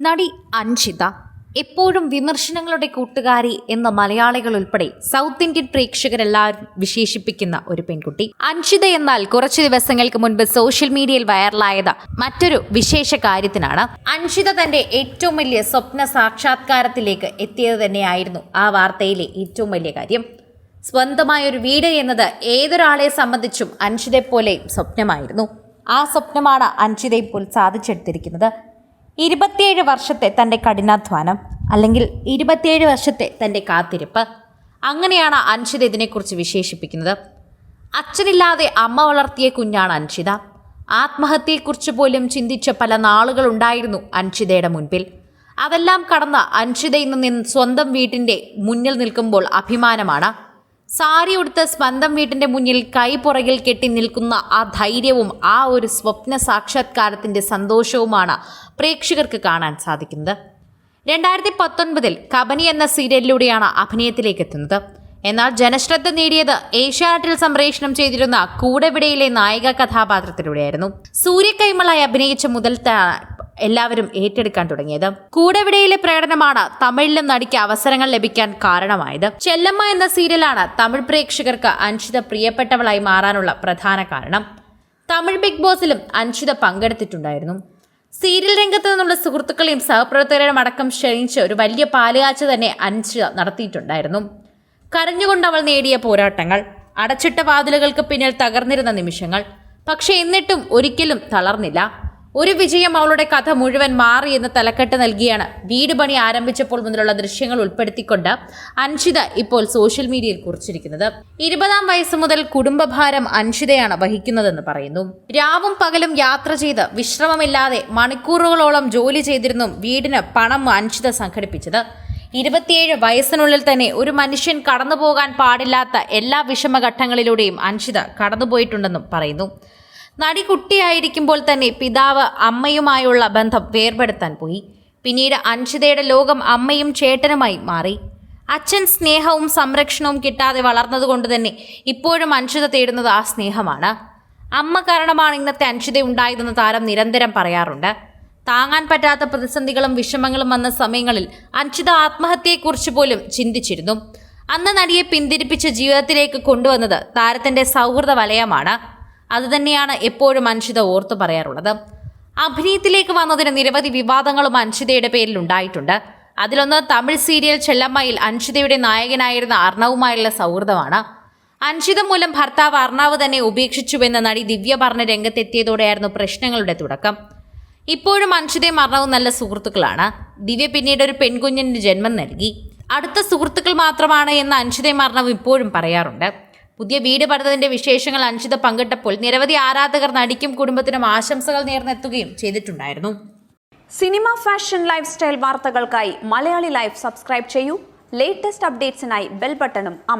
നടി അൻഷിത എപ്പോഴും വിമർശനങ്ങളുടെ കൂട്ടുകാരി എന്ന മലയാളികൾ ഉൾപ്പെടെ സൗത്ത് ഇന്ത്യൻ പ്രേക്ഷകരെല്ലാവരും വിശേഷിപ്പിക്കുന്ന ഒരു പെൺകുട്ടി. അൻഷിത എന്നാൽ കുറച്ചു ദിവസങ്ങൾക്ക് മുൻപ് സോഷ്യൽ മീഡിയയിൽ വൈറലായത് മറ്റൊരു വിശേഷ കാര്യത്തിനാണ്. അൻഷിത തന്റെ ഏറ്റവും വലിയ സ്വപ്ന സാക്ഷാത്കാരത്തിലേക്ക് എത്തിയത് തന്നെയായിരുന്നു ആ വാർത്തയിലെ ഏറ്റവും വലിയ കാര്യം. സ്വന്തമായ ഒരു വീട് എന്നത് ഏതൊരാളെ സംബന്ധിച്ചും അൻഷിതയെ പോലെ സ്വപ്നമായിരുന്നു. ആ സ്വപ്നമാണ് അൻഷിത ഇപ്പോൾ സാധിച്ചെടുത്തിരിക്കുന്നത്. ഇരുപത്തിയേഴ് വർഷത്തെ തന്റെ കഠിനാധ്വാനം അല്ലെങ്കിൽ ഇരുപത്തിയേഴ് വർഷത്തെ തന്റെ കാത്തിരിപ്പ്. അങ്ങനെയാണ് അൻഷിത ഇതിനെക്കുറിച്ച് വിശേഷിപ്പിക്കുന്നത്. അച്ഛനില്ലാതെ അമ്മ വളർത്തിയ കുഞ്ഞാണ് അൻഷിത. ആത്മഹത്യയെക്കുറിച്ച് പോലും ചിന്തിച്ച പല നാളുകളുണ്ടായിരുന്നു അൻഷിതയുടെ മുൻപിൽ. അതെല്ലാം കടന്ന് അൻഷിത ഇന്ന് സ്വന്തം വീട്ടിന്റെ മുന്നിൽ നിൽക്കുമ്പോൾ അഭിമാനമാണ്. സാരി ഉടുത്ത് സ്വന്തം വീട്ടിന്റെ മുന്നിൽ കൈ പുറകിൽ കെട്ടി നിൽക്കുന്ന ആ ധൈര്യവും ആ ഒരു സ്വപ്ന സാക്ഷാത്കാരത്തിന്റെ സന്തോഷവുമാണ് പ്രേക്ഷകർക്ക് കാണാൻ സാധിക്കുന്നത്. രണ്ടായിരത്തി പത്തൊൻപതിൽ കബനി എന്ന സീരിയലിലൂടെയാണ് അഭിനയത്തിലേക്ക് എത്തുന്നത്. എന്നാൽ ജനശ്രദ്ധ നേടിയത് ഏഷ്യാനെറ്റിൽ സംപ്രേഷണം ചെയ്തിരുന്ന കൂടെവിടയിലെ നായിക കഥാപാത്രത്തിലൂടെയായിരുന്നു. സൂര്യകൈമളായി അഭിനയിച്ച മുതൽ എല്ലാവരും ഏറ്റെടുക്കാൻ തുടങ്ങിയത്. കൂടെവിടയിലെ പ്രകടനമാണ് തമിഴിലും നടിക്ക് അവസരങ്ങൾ ലഭിക്കാൻ കാരണമായത്. ചെല്ലമ്മ എന്ന സീരിയലാണ് തമിഴ് പ്രേക്ഷകർക്ക് അൻഷിത പ്രിയപ്പെട്ടവളായി മാറാനുള്ള പ്രധാന കാരണം. തമിഴ് ബിഗ് ബോസിലും അൻഷിത പങ്കെടുത്തിട്ടുണ്ടായിരുന്നു. സീരിയൽ രംഗത്ത് നിന്നുള്ള സുഹൃത്തുക്കളെയും സഹപ്രവർത്തകരെയും അടക്കം ക്ഷണിച്ച് ഒരു വലിയ പാലുകാച്ച തന്നെ അൻഷിത നടത്തിയിട്ടുണ്ടായിരുന്നു. കരഞ്ഞുകൊണ്ട് അവൾ നേടിയ പോരാട്ടങ്ങൾ അടച്ചിട്ട വാതിലുകൾക്ക് പിന്നിൽ തകർന്നിരുന്ന നിമിഷങ്ങൾ. പക്ഷെ എന്നിട്ടും ഒരിക്കലും തളർന്നില്ല. ഒരു വിജയം അവളുടെ കഥ മുഴുവൻ മാറി എന്ന് തലക്കെട്ട് നൽകിയാണ്. വീട് പണി ആരംഭിച്ചപ്പോൾ മുതലുള്ള ദൃശ്യങ്ങൾ ഉൾപ്പെടുത്തിക്കൊണ്ട് അൻഷിത ഇപ്പോൾ സോഷ്യൽ മീഡിയയിൽ കുറിച്ചിരിക്കുന്നത്. ഇരുപതാം വയസ്സ് മുതൽ കുടുംബഭാരം അൻഷിതയാണ് വഹിക്കുന്നതെന്ന് പറയുന്നു. രാവും പകലും യാത്ര ചെയ്ത് വിശ്രമമില്ലാതെ മണിക്കൂറുകളോളം ജോലി ചെയ്തിരുന്നു വീടിന് പണം അൻഷിത സംഘടിപ്പിച്ചത്. ഇരുപത്തിയേഴ് വയസ്സിനുള്ളിൽ തന്നെ ഒരു മനുഷ്യൻ കടന്നുപോകാൻ പാടില്ലാത്ത എല്ലാ വിഷമഘട്ടങ്ങളിലൂടെയും അൻഷിത കടന്നുപോയിട്ടുണ്ടെന്നും പറയുന്നു. നടി കുട്ടിയായിരിക്കുമ്പോൾ തന്നെ പിതാവ് അമ്മയുമായുള്ള ബന്ധം വേർപെടുത്താൻ പോയി. പിന്നീട് അൻഷിതയുടെ ലോകം അമ്മയും ചേട്ടനുമായി മാറി. അച്ഛൻ സ്നേഹവും സംരക്ഷണവും കിട്ടാതെ വളർന്നതുകൊണ്ട് തന്നെ ഇപ്പോഴും അൻഷിത തേടുന്നത് ആ സ്നേഹമാണ്. അമ്മ കാരണമാണ് ഇന്നത്തെ അൻഷിത ഉണ്ടായതെന്ന് താരം നിരന്തരം പറയാറുണ്ട്. താങ്ങാൻ പറ്റാത്ത പ്രതിസന്ധികളും വിഷമങ്ങളും വന്ന സമയങ്ങളിൽ അൻഷിത ആത്മഹത്യയെക്കുറിച്ച് പോലും ചിന്തിച്ചിരുന്നു. അന്ന് നടിയെ പിന്തിരിപ്പിച്ച് ജീവിതത്തിലേക്ക് കൊണ്ടുവന്നത് താരത്തിന്റെ സൗഹൃദ വലയമാണ്. അതുതന്നെയാണ് എപ്പോഴും അൻഷിത ഓർത്തു പറയാറുള്ളത്. അഭിനയത്തിലേക്ക് വന്നതിന് നിരവധി വിവാദങ്ങളും അൻഷിതയുടെ പേരിൽ ഉണ്ടായിട്ടുണ്ട്. അതിലൊന്ന് തമിഴ് സീരിയൽ ചെല്ലമ്മയിൽ അൻഷിതയുടെ നായകനായിരുന്ന അർണവുമായുള്ള സൗഹൃദമാണ്. അൻഷിത മൂലം ഭർത്താവ് അർണാവ് തന്നെ ഉപേക്ഷിച്ചുവെന്ന് നടി ദിവ്യ പറഞ്ഞ രംഗത്തെത്തിയതോടെയായിരുന്നു പ്രശ്നങ്ങളുടെ തുടക്കം. ഇപ്പോഴും അൻഷിതയും അർണവും നല്ല സുഹൃത്തുക്കളാണ്. ദിവ്യ പിന്നീട് ഒരു പെൺകുഞ്ഞിന് ജന്മം നൽകി. അടുത്ത സുഹൃത്തുക്കൾ മാത്രമാണ് എന്ന് അൻഷിതയും അർണവും ഇപ്പോഴും പറയാറുണ്ട്. പുതിയ വീട് പണിതതിന്റെ വിശേഷങ്ങൾ അൻഷിത പങ്കിട്ടപ്പോൾ നിരവധി ആരാധകർ നടിക്കും കുടുംബത്തിനും ആശംസകൾ നേർന്നെത്തുകയും ചെയ്തിട്ടുണ്ടായിരുന്നു. സിനിമ ഫാഷൻ ലൈഫ് സ്റ്റൈൽ വാർത്തകൾക്കായി മലയാളി ലൈഫ് സബ്സ്ക്രൈബ് ചെയ്യൂ. ലേറ്റസ്റ്റ് അപ്ഡേറ്റ്സിനായി ബെൽ ബട്ടണും അമർ